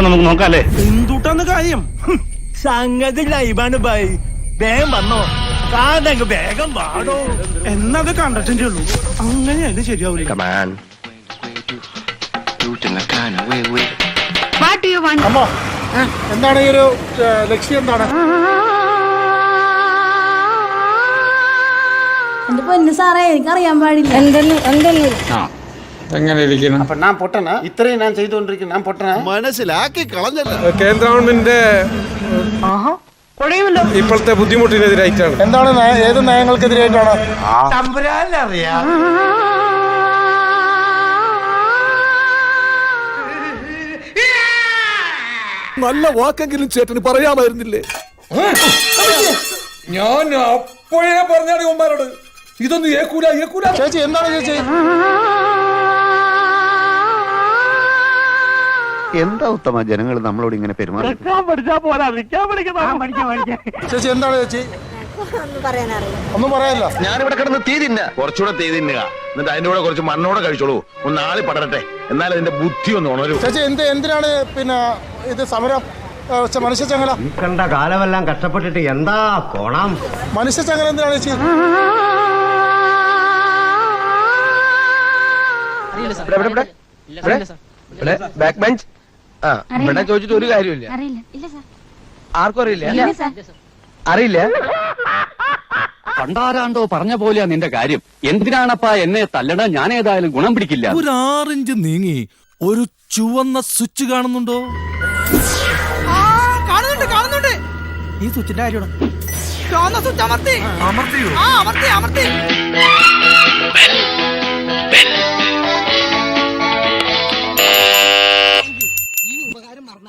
അപ്പൊ നമുക്ക് നോക്കാം അല്ലേ എന്തുട്ടാന്ന് കാര്യം? സംഗതി ലൈവാണ് ബൈ. വേഗം വന്നോ. കാതങ്ങ് വേഗം വാടോ. എന്നത് കണ്ടിട്ടേ ഉള്ളൂ. അങ്ങനെയല്ലേ ശരിയാവില്ല വാട്ട് യു വാണ്ട് അമ്മ എന്താണ് ഈ ഒരു ലക്ഷ്യം എന്താണ്? എന്റെ പൊന്നു സാറേ എനിക്കറിയാൻ പാടില്ല. എന്തെന്ന് എന്തെന്ന് എങ്ങനെ ഇരിക്കണം അപ്പൊ ഞാൻ പൊട്ടന. ഇത്രയും ഞാൻ ചെയ്തുകൊണ്ടിരിക്കുന്നു. ഞാൻ പൊട്ടന. മനസ്സിലാക്കി കളഞ്ഞല്ലോ. കേന്ദ്ര ഗവൺമെന്റിന്റെ ഇപ്പോഴത്തെ ബുദ്ധിമുട്ടിനെതിരായിട്ടാണ്. എന്താണ് ഏത് നയങ്ങൾക്കെതിരായിട്ടാണ്? നല്ല വാക്കെങ്കിലും ചേട്ടന് പറയാമായിരുന്നില്ലേ? ഞാൻ അപ്പോഴേ പറഞ്ഞാണ് ഉമ്മാരോട് ഇതൊന്നും ഏക്കൂല ഏക്കൂല. ചേച്ചി എന്താണ് ചേച്ചി? എന്താ ഉത്തമ ജനങ്ങൾ നമ്മളോട് ഇങ്ങനെ പെരുമാറുന്നത്? ചേച്ചി എന്താണ് ചേച്ചി? ഒന്നും പറയാനില്ല. ഞാനിവിടെ കിടന്ന് തീ തിന്ന കുറച്ചുകൂടെ തീ തിന്നുക. എന്നിട്ട് അതിന്റെ കൂടെ കുറച്ച് മണ്ണോടെ കഴിച്ചോളൂ. ഒന്ന് ആളി പടരട്ടെ. എന്നാൽ അതിന്റെ ബുദ്ധി ഒന്ന് ഉണരൂ. ചേച്ചി എന്ത് എന്തിനാണ് പിന്നെ ഇത് സമരം മനുഷ്യ ചങ്ങല? കണ്ട കാലമെല്ലാം കഷ്ടപ്പെട്ടിട്ട് എന്താ കോണം? മനുഷ്യച്ചങ്ങല എന്തിനാണ് ചേച്ചി? ബാക്ക് ബെഞ്ച് ആ ഇവിടെ ചോദിച്ചിട്ട് ഒരു കാര്യമില്ല അറിയില്ല. ഇല്ല സാർ. ആർക്കും അറിയില്ല. അറിയില്ല. പണ്ടാരാണ്ടോ പറഞ്ഞ പോലെയാ നിന്റെ കാര്യം. എന്തിനാണപ്പാ എന്നെ തല്ലണ? ഞാൻ ഏതായാലും ഗുണം പിടിക്കില്ല. ഒരു ആറിഞ്ച് നീങ്ങി ഒരു ചുവന്ന സ്വിച്ച് കാണുന്നുണ്ടോ? കാണുന്നുണ്ട് കാണുന്നുണ്ട്. ഈ സ്വിച്ചിന്റെ കാര്യമാണ്. ചുവന്ന സ്വിച്ച് അമർത്തി. അമർത്തിയോ? ആ അമർത്തി അമർത്തി.